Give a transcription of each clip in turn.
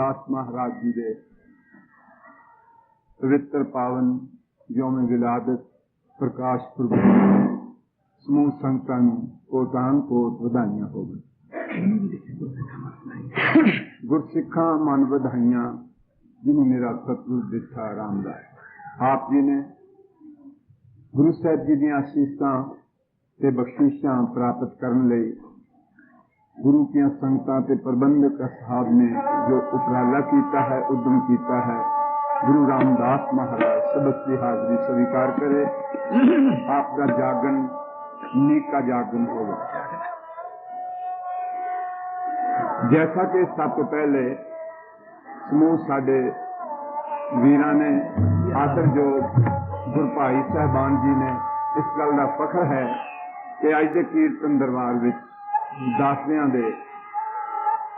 من ودیا جن داس نے گرو سی جی دشتا گرو کی سنگتا کے اصحاب نے جو اپرالا کیتا ہے ادم کیتا ہے گرو رام داس مہاراج سبق کی حاضری سویکار کرے آپ کا کا جاگن جاگن نیک ہوگا جیسا کہ سب کو پہلے سموہ سڈے ویرا نے آخر جو گرپائی صاحبان جی نے اس گل کا فخر ہے کہ اج کے کیرتن دربار ਦਾਸਿਆਂ ਦੇ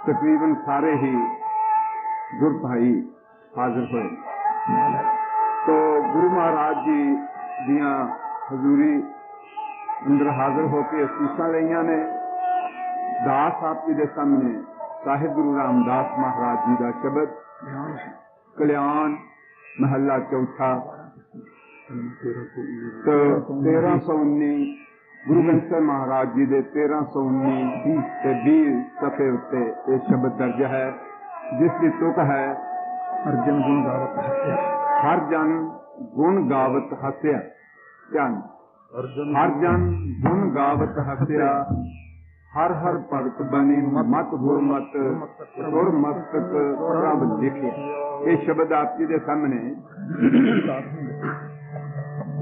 ਤਕਰੀਬਨ ਸਾਰੇ ਹੀ ਗੁਰ ਭਾਈ ਹਾਜ਼ਰ ਹੋਏ ਤੋ ਗੁਰੂ ਮਹਾਰਾਜ ਜੀ ਦੀਆਂ ਹਜ਼ੂਰੀ ਅੰਦਰ ਹਾਜ਼ਰ ਹੋ ਕੇ ਅਸੀਸਾਂ ਲਈਆਂ ਨੇ ਦਾਸ ਆਪ ਜੀ ਦੇ ਸਾਹਮਣੇ ਸਾਹਿਬ ਗੁਰੂ ਰਾਮਦਾਸ ਮਹਾਰਾਜ ਜੀ ਦਾ ਸ਼ਬਦ ਕਲਿਆਣ ਮਹੱਲਾ ਚੌਥਾ 1319 ਗੁਰੂ ਗ੍ਰੰਥ ਸਾਹਿਬ ਮਹਾਰਾਜ ਜੀ ਦੇ 1319 ਦੀ ਤੇ 20 ਸਫੇ ਉੱਤੇ ਇਹ ਸ਼ਬਦ ਦਰਜ ਹੈ ਜਿਸ ਦੀ ਤੁਕ ਹੈ ਅਰਜਨ ਗੁਣ ਗਾਵਤ ਹੱਸਿਆ ਹਰ ਜਨ ਗੁਣ ਗਾਵਤ ਹਸਿਆ ਧਿਆਨ ਹਰ ਜਨ ਗੁਣ ਗਾਵਤ ਹੱਸਿਆ ਹਰ ਹਰ ਭਗਤ ਬਣੇ ਮਤ ਹੋਰ ਮਤ ਹੋਰ ਮਸਤਕ ਪ੍ਰਭ ਦੇਖੇ ਇਹ ਸ਼ਬਦ ਆਪ ਜੀ ਦੇ ਸਾਹਮਣੇ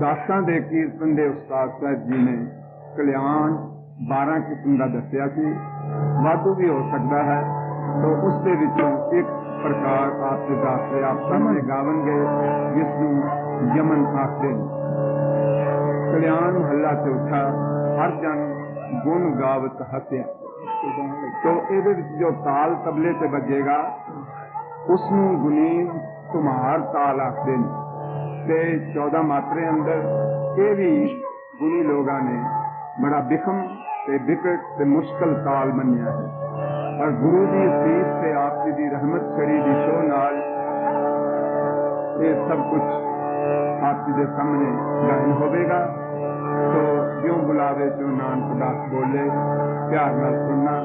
ਦਾਸਾਂ ਦੇ ਕੀਰਤਨ ਦੇ ਉਸਤਾਦ ਸਾਹਿਬ ਜੀ ਨੇ کلیان بارہ قسم کا دسیا سی ہے تو اسبلے بجے گا اسی کمہار تال آخری چودہ ماتر اندر لوگ نے بڑا بخم بکٹ سال منیا ہے اور گرو جیس سے آپ کی رحمت یہ سب کچھ آپ نے ہوگا جیو بلا جانک داس بولے پیارنا سننا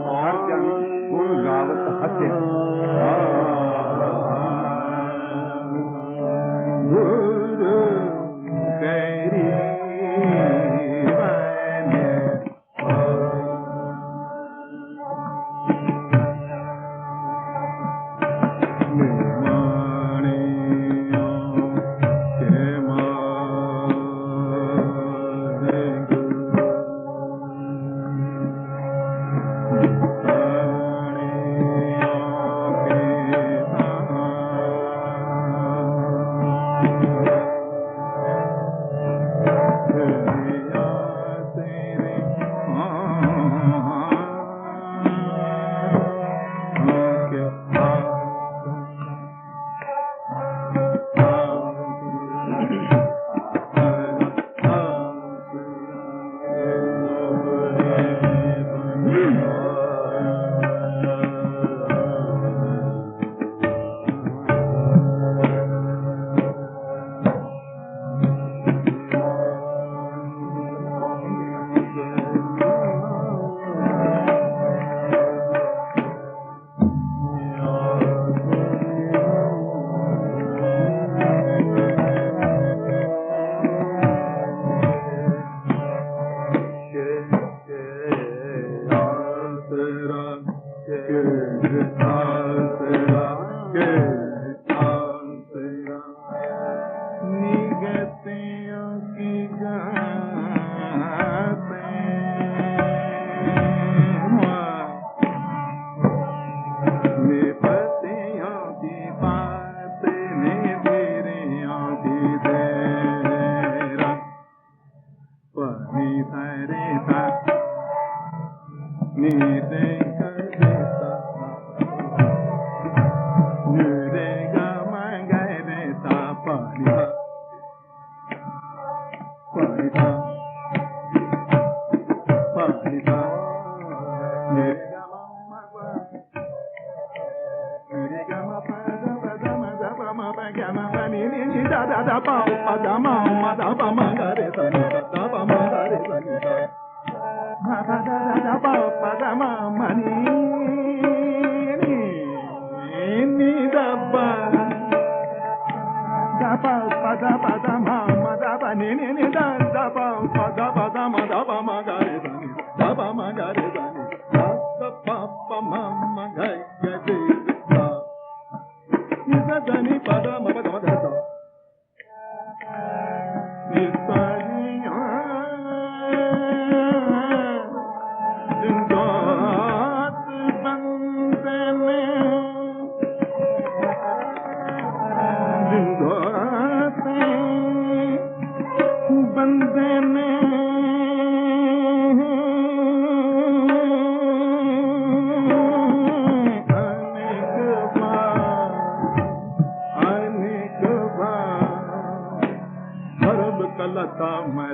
Rama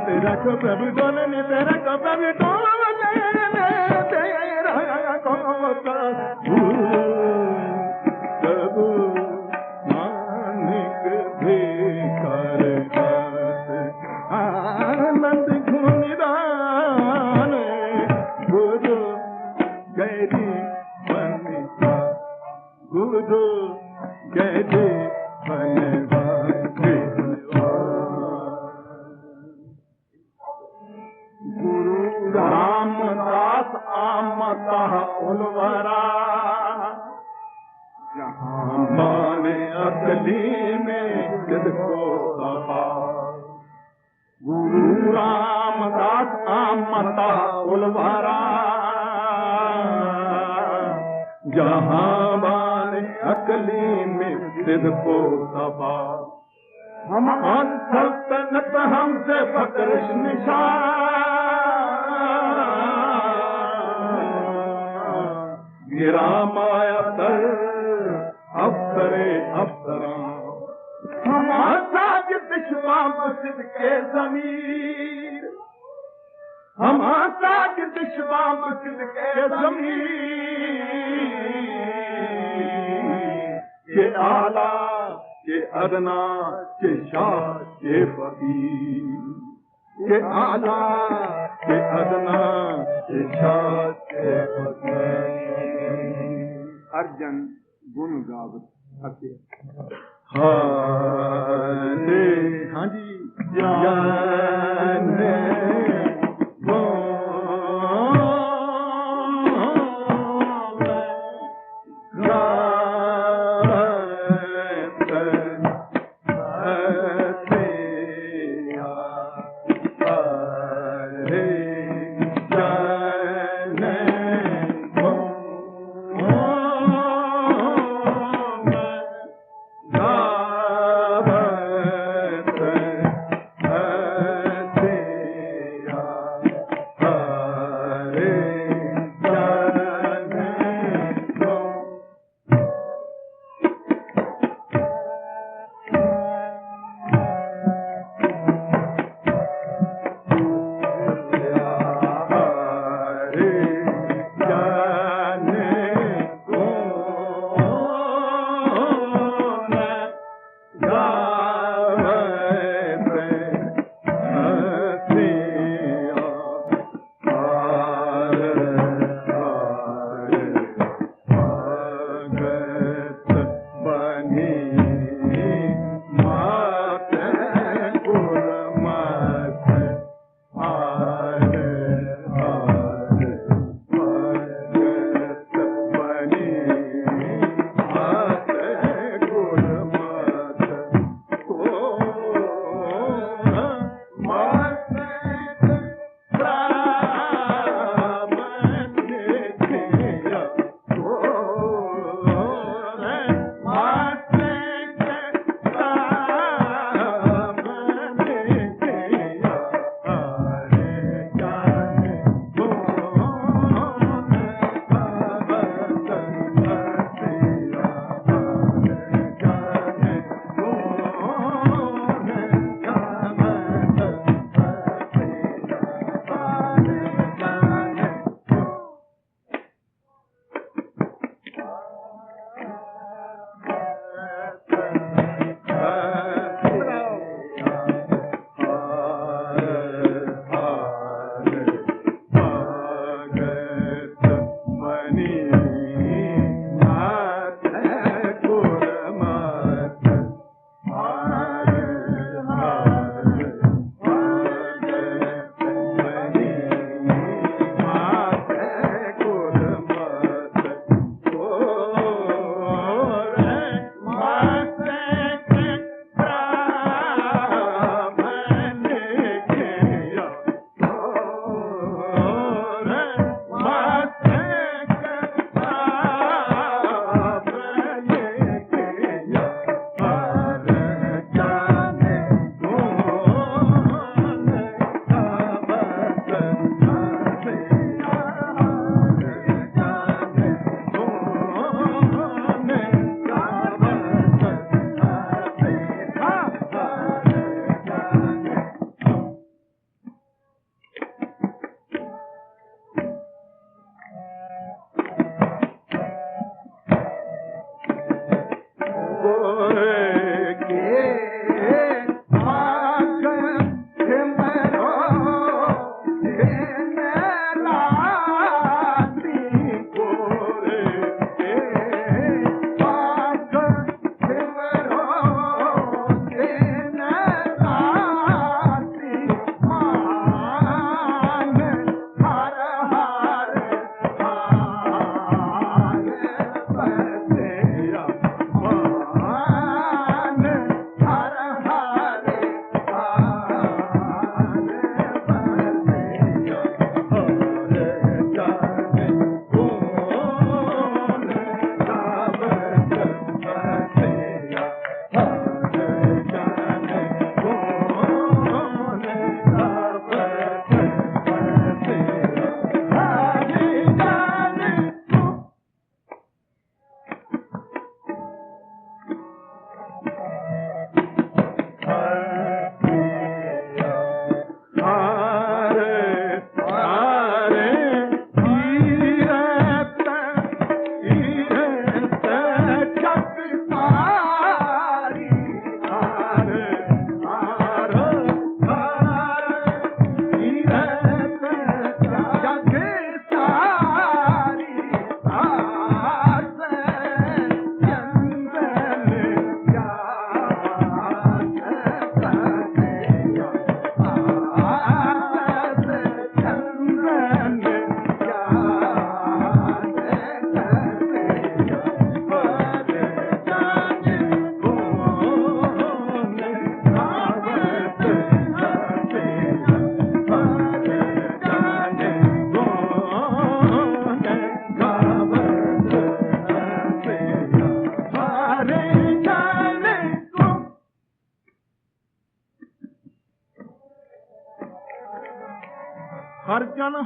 तेस जा अकली सिंध पोइ अंथे बकृषनि गिराम अप्सरे अप्सरा सिद्ध खे ज़मीन ادنا आला के अदना चेशाचे पे आला के अदना चेचे ہاں جی गुणगावी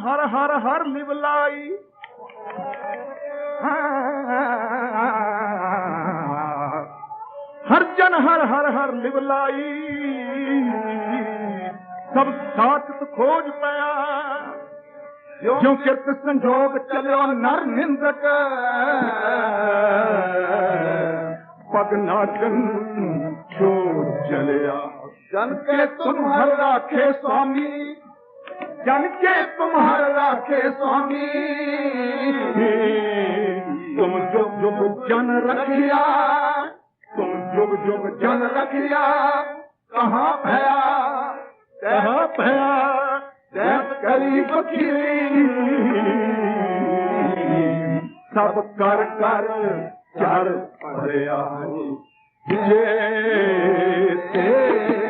ہر ہر ہر لبلا ہر جن ہر ہر ہر لب لائی سب سات کھوج پیات سنجوگ چلیا نر نند پگنا چند چل چلتے تر را کے سوامی जन के तुम्हार राखे स्वामी तुम जुग जुग जन रख लिया तुम जुग जुग जन रख लिया कहाँ भया कहा भया करी बखीरी सब कर कर चार भरिया ये yeah. yeah.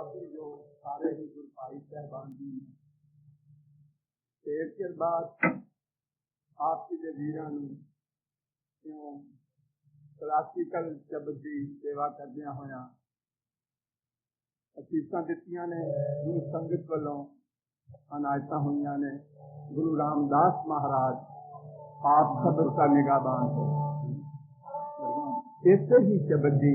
جو سارے ہی صاحبان جی گرو رام داس مہاراج آپ خبر کا نگا بانسے ہی شبد جی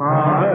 हाल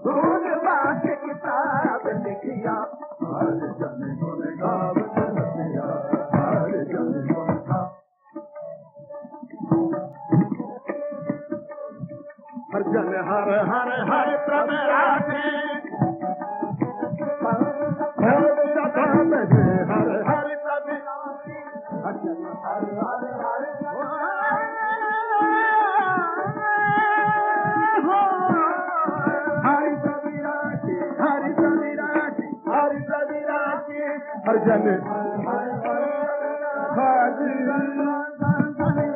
किताब लिखी हर चङी झोले हरे चङी झोले हज हर हर हर प्रे हर हर र हरे हर ममाजी हर जन हरे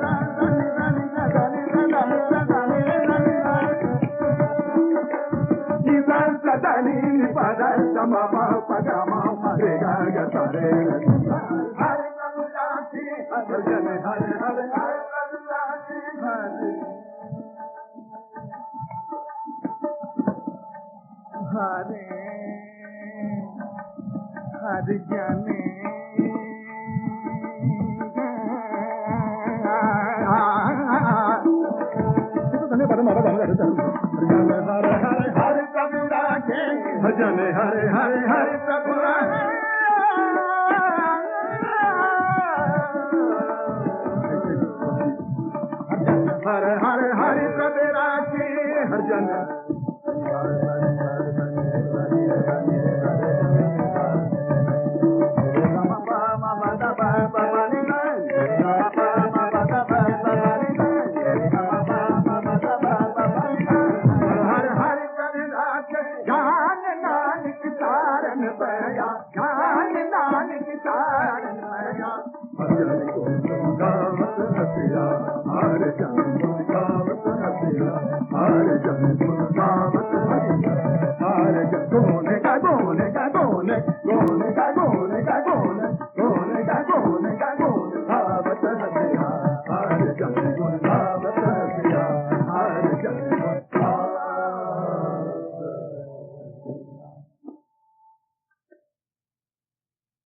हरे हर रा हरे हर हर हरे हरे